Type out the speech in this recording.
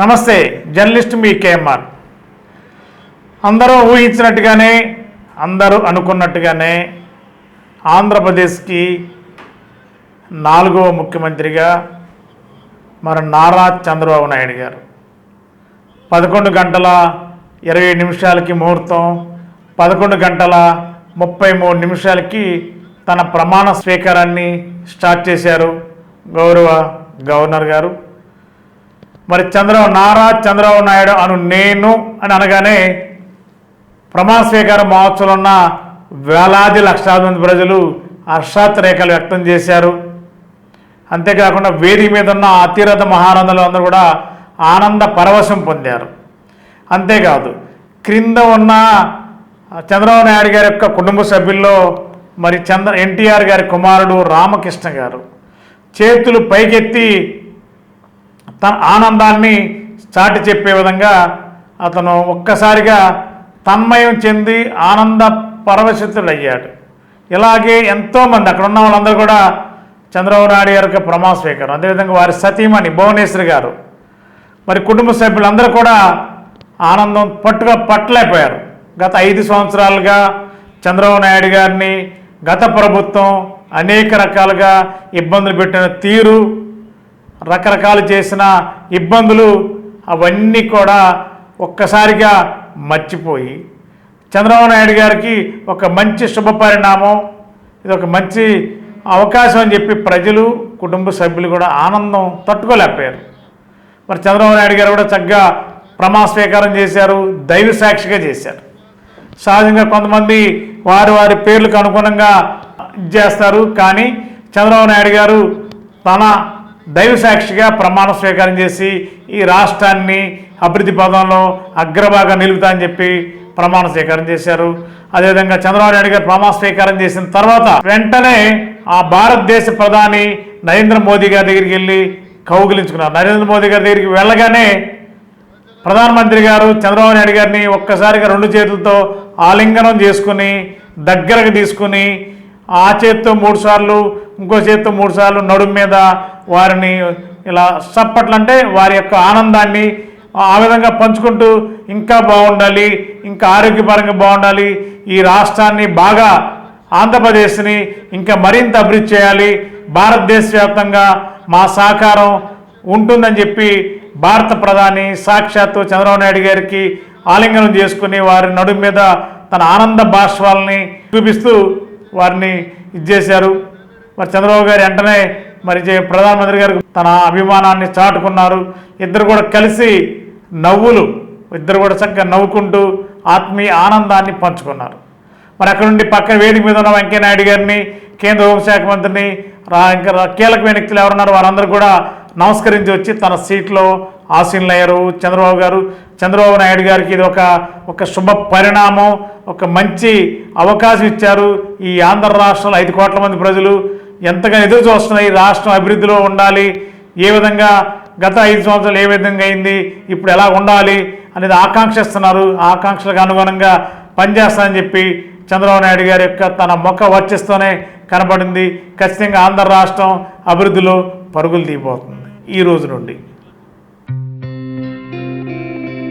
నమస్తే జర్నలిస్ట్ మీ కేఎంఆర్. అందరూ ఊహించినట్టుగానే అందరూ అనుకున్నట్టుగానే ఆంధ్రప్రదేశ్కి నాలుగవ ముఖ్యమంత్రిగా మన నారా చంద్రబాబు నాయుడు గారు. పదకొండు గంటల ఇరవై నిమిషాలకి ముహూర్తం పదకొండు గంటల ముప్పై మూడు నిమిషాలకి తన ప్రమాణ స్వీకారాన్ని స్టార్ట్ చేశారు గౌరవ గవర్నర్ గారు. మరి చంద్రబాబు నారా చంద్రబాబు నాయుడు అను నేను అని అనగానే ప్రమాణ స్వీకార మహోత్సవంలో ఉన్న వేలాది లక్షలాది మంది ప్రజలు హర్షాతిరేకాలు వ్యక్తం చేశారు. అంతేకాకుండా వేదిక మీద ఉన్న అతిరథ మహానందలు అందరూ కూడా ఆనంద పరవశం పొందారు. అంతేకాదు క్రింద ఉన్న చంద్రబాబు నాయుడు గారి యొక్క కుటుంబ సభ్యుల్లో మరి చంద్ర ఎన్టీఆర్ గారి కుమారుడు రామకృష్ణ గారు చేతులు పైకెత్తి తన ఆనందాన్ని చాటి చెప్పే విధంగా అతను ఒక్కసారిగా తన్మయం చెంది ఆనంద పరవశితుడయ్యాడు ఇలాగే ఎంతోమంది అక్కడ ఉన్న వాళ్ళందరూ కూడా చంద్రబాబు నాయుడు గారి యొక్క ప్రమాణ స్వీకారం. అదేవిధంగా వారి సతీమణి భువనేశ్వరి గారు. మరి కుటుంబ సభ్యులందరూ కూడా ఆనందం పట్టుగా పట్టలేకపోయారు. గత ఐదు సంవత్సరాలుగా చంద్రబాబు నాయుడు గారిని గత ప్రభుత్వం అనేక రకాలుగా ఇబ్బందులు పెట్టిన తీరు రకరకాలు చేసిన ఇబ్బందులు అవన్నీ కూడా ఒక్కసారిగా మర్చిపోయి చంద్రబాబు నాయుడు గారికి ఒక మంచి శుభ పరిణామం ఇది ఒక మంచి అవకాశం అని చెప్పి ప్రజలు కుటుంబ సభ్యులు కూడా ఆనందం తట్టుకోలేకపోయారు. మరి చంద్రబాబు నాయుడు గారు కూడా చక్కగా ప్రమాణ స్వీకారం చేశారు దైవ సాక్షిగా చేశారు. సహజంగా కొంతమంది వారి వారి పేర్లకు అనుగుణంగా చేస్తారు కానీ చంద్రబాబు నాయుడు గారు తన దైవ సాక్షిగా ప్రమాణ స్వీకారం చేసి ఈ రాష్ట్రాన్ని అభివృద్ధి పదంలో అగ్రభాగా నిలుపుతా అని చెప్పి ప్రమాణ స్వీకారం చేశారు. అదేవిధంగా చంద్రబాబు నాయుడు గారు ప్రమాణ స్వీకారం చేసిన తర్వాత వెంటనే ఆ భారతదేశ ప్రధాని నరేంద్ర మోదీ గారి దగ్గరికి వెళ్ళి కౌగిలించుకున్నారు. నరేంద్ర మోదీ గారి దగ్గరికి వెళ్ళగానే ప్రధానమంత్రి గారు చంద్రబాబు నాయుడు గారిని ఒక్కసారిగా రెండు చేతులతో ఆలింగనం చేసుకుని దగ్గరకు తీసుకుని ఆ చేత్తో మూడు సార్లు ఇంకో చేత్తో మూడు సార్లు నడుము మీద వారిని ఇలా చప్పట్లంటే వారి యొక్క ఆనందాన్ని ఆ విధంగా పంచుకుంటూ ఇంకా బాగుండాలి ఇంకా ఆరోగ్యపరంగా బాగుండాలి. ఈ రాష్ట్రాన్ని బాగా ఆంధ్రప్రదేశ్ని ఇంకా మరింత అభివృద్ధి చేయాలి. భారతదేశ వ్యాప్తంగా మా సహకారం ఉంటుందని చెప్పి భారత ప్రధాని సాక్షాత్తు చంద్రబాబు నాయుడు గారికి ఆలింగనం చేసుకుని వారి నడుము మీద తన ఆనంద భాష్వాలని చూపిస్తూ వారిని ఇచ్చేశారు మరి చంద్రబాబు గారు వెంటనే మరి ప్రధానమంత్రి గారు తన అభిమానాన్ని చాటుకున్నారు. ఇద్దరు కూడా కలిసి నవ్వులు ఇద్దరు కూడా చక్కగా నవ్వుకుంటూ ఆత్మీయ ఆనందాన్ని పంచుకున్నారు. మరి అక్కడ నుండి పక్కన వేదిక మీద ఉన్న వెంకయ్యనాయుడు గారిని కేంద్ర హోంశాఖ మంత్రిని రా ఇంకా కీలకమైన వ్యక్తులు ఎవరున్నారు వారందరూ కూడా నమస్కరించి వచ్చి తన సీట్లో ఆసీనులయ్యారు చంద్రబాబు గారు చంద్రబాబు నాయుడు గారికి ఇది ఒక ఒక శుభ పరిణామం ఒక మంచి అవకాశం ఇచ్చారు ఈ ఆంధ్ర రాష్ట్రంలో ఐదు కోట్ల మంది ప్రజలు. ఎంతగా ఎదురు చూస్తున్నాయి ఈ రాష్ట్రం అభివృద్ధిలో ఉండాలి. ఏ విధంగా గత ఐదు సంవత్సరాలు ఏ విధంగా అయింది ఇప్పుడు ఎలా ఉండాలి అనేది ఆకాంక్షిస్తున్నారు. ఆకాంక్షలకు అనుగుణంగా పనిచేస్తానని చెప్పి చంద్రబాబు నాయుడు గారి యొక్క తన మొక్క వర్చిస్తూనే కనబడింది. ఖచ్చితంగా ఆంధ్ర రాష్ట్రం అభివృద్ధిలో పరుగులు తీయబోతుంది. ఈ రోజు నుండి